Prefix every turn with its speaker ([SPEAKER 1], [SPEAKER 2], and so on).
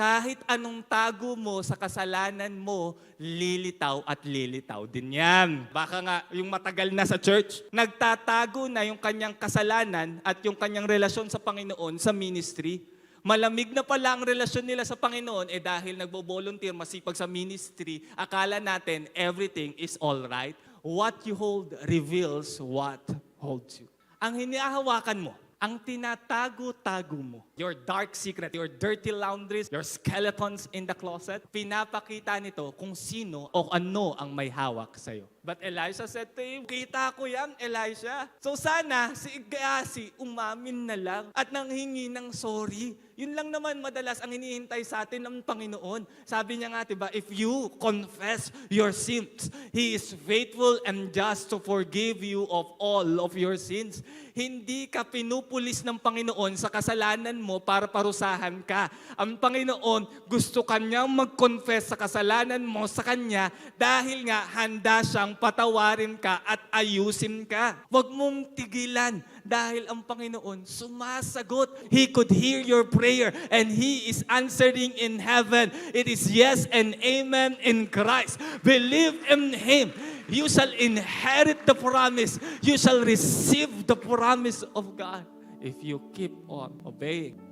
[SPEAKER 1] kahit anong tago mo sa kasalanan mo, lilitaw at lilitaw din yan. Baka nga yung matagal na sa church, nagtatago na yung kanyang kasalanan at yung kanyang relasyon sa Panginoon sa ministry. Malamig na pala ang relasyon nila sa Panginoon eh dahil nagbo-volunteer, masipag sa ministry, akala natin everything is all right. What you hold reveals what holds you. Ang hinihahawakan mo, ang tinatago-tago mo, your dark secret, your dirty laundries, your skeletons in the closet, pinapakita nito kung sino o ano ang may hawak sa'yo. But Elisha said to him, kita ko yan, Elisha. So sana si Gehazi umamin na lang at nanghingi ng sorry. Yun lang naman madalas ang hinihintay sa atin ng Panginoon. Sabi niya nga, diba, if you confess your sins, He is faithful and just to forgive you of all of your sins. Hindi ka pinupulis ng Panginoon sa kasalanan mo para parusahan ka. Ang Panginoon gusto kanyang mag-confess sa kasalanan mo sa Kanya dahil nga handa siyang patawarin ka at ayusin ka. Huwag mong tigilan dahil ang Panginoon sumasagot. He could hear your prayer and He is answering in heaven. It is yes and amen in Christ. Believe in Him. You shall inherit the promise. You shall receive the promise of God if you keep on obeying.